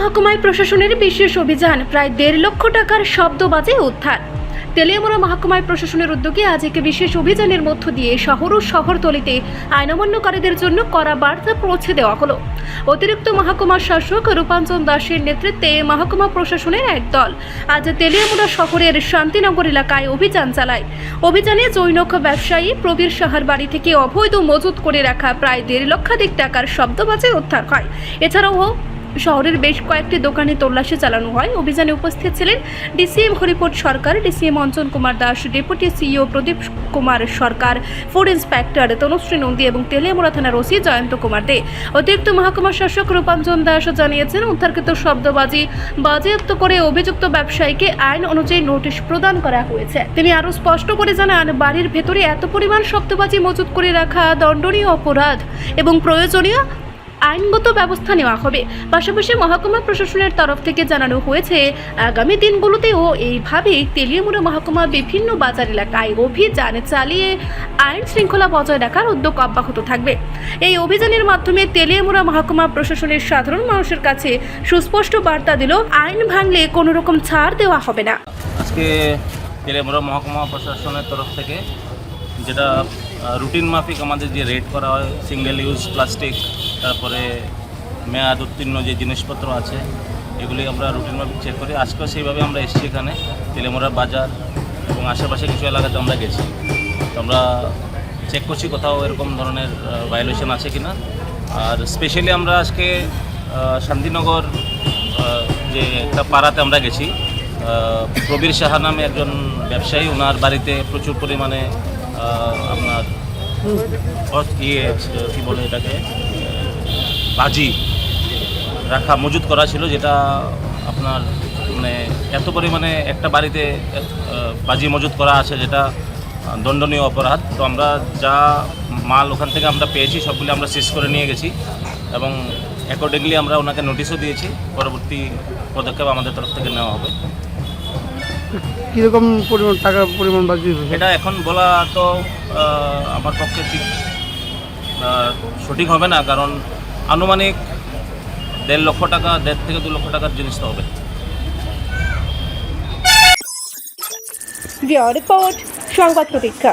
মহকুমায় প্রশাসনের বিশেষ অভিযান, প্রায় দেড় লক্ষ টাকার শব্দবাজে উদ্ধার। তেলিয়ামুড়া মহকুমায় প্রশাসনের উদ্যোগে আজ এক বিশেষ অভিযানের মধ্য দিয়ে শহর ও শহরতলিতে আইন অমান্যকারীদের জন্য করা বার্তা পৌঁছে দেওয়া হলো। অতিরিক্ত মহকুমা শাসক রূপাঞ্জন দাসের নেতৃত্বে মহকুমা প্রশাসনের এক দল আজ তেলিয়ামুড়া শহরের শান্তিনগর এলাকায় অভিযান চালায়। অভিযানে জৈনক ব্যবসায়ী প্রবীর সাহার বাড়ি থেকে অবৈধ মজুত করে রাখা প্রায় দেড় লক্ষাধিক টাকার শব্দবাজে উদ্ধার হয়। এছাড়াও শহরের বেশ কয়েকটি দোকানে তল্লাশি চালানো হয়। অভিযানে উপস্থিত ছিলেন DCM Haripad Sarkar, DCM Anjan Kumar Das, deputy CEO Pradip Kumar Sarkar, food inspector Tanushree Nandi এবং তেলিয়ামুড়া থানার ওসি জয়ন্ত কুমার দে। অতিরিক্ত মহকুমা শাসক রূপাঞ্জন দাস জানিয়েছেন, উদ্ধারকৃত শব্দবাজি বাজেয়াপ্ত করে অভিযুক্ত ব্যবসায়ীকে আইন অনুযায়ী নোটিশ প্রদান করা হয়েছে। তিনি আরও স্পষ্ট করে জানান, বাড়ির ভেতরে এত পরিমাণ শব্দবাজি মজুত করে রাখা দণ্ডনীয় অপরাধ এবং প্রয়োজনীয় আইনগত ব্যবস্থা নেওয়া হবে। পাশাপাশি মহকুমা প্রশাসনের তরফ থেকে জানানো হয়েছে, আগামী দিনগুলোতেও এইভাবে তেলিয়ামুড়া মহকুমা বিভিন্ন বাজার এলাকায় অভিযান চালিয়ে আইন শৃঙ্খলা বজায় রাখার উদ্যোগ অব্যাহত থাকবে। এই অভিযানের মাধ্যমে তেলিয়ামুড়া মহকুমা প্রশাসনের সাধারণ মানুষের কাছে সুস্পষ্ট বার্তা দিল, আইন ভাঙলে কোনো রকম ছাড় দেওয়া হবে না। আজকে তেলেমুড়া মহকুমা প্রশাসনের তরফ থেকে যেটা রুটিন মাফিক আমাদের যে রেড করা হয় সিঙ্গেল ইউজ প্লাস্টিক তারপরে মেয়াদ উত্তীর্ণ যে জিনিসপত্র আছে, এগুলি আমরা রুটিন মাফিক চেক করি। আজকেও সেইভাবে আমরা এসেছি এখানে, তেলেমুড়া বাজার এবং আশেপাশে কিছু এলাকাতে আমরা গেছি। তো আমরা চেক করছি কোথাও এরকম ধরনের ভায়োলেশন আছে কিনা। আর স্পেশালি আমরা আজকে শান্তিনগর যে একটা পাড়াতে আমরা গেছি। প্রবীর সাহা নামে একজন ব্যবসায়ী ওনার বাড়িতে প্রচুর পরিমাণে আপনার ইয়ে কী বলে এটাকে বাজি রাখা মজুত করা ছিল, যেটা আপনার মানে এত পরিমাণে একটা বাড়িতে বাজি মজুত করা আছে, যেটা দণ্ডনীয় অপরাধ। তো আমরা যা মাল ওখান থেকে আমরা পেয়েছি, সবগুলি আমরা শেষ করে নিয়ে গেছি এবং অ্যাকর্ডিংলি আমরা ওনাকে নোটিশও দিয়েছি। পরবর্তী পদক্ষেপ আমাদের তরফ থেকে নেওয়া হবে। কীরকম পরিমাণ টাকা পরিমাণ বাকি এটা এখন বলা তো আমার পক্ষে ঠিক সঠিক হবে না কারণ আনুমানিক দেড় লক্ষ টাকা দেড় থেকে দু লক্ষ টাকার জিনিস তো হবে। রিপোর্ট সংবাদ প্রতীক্ষা।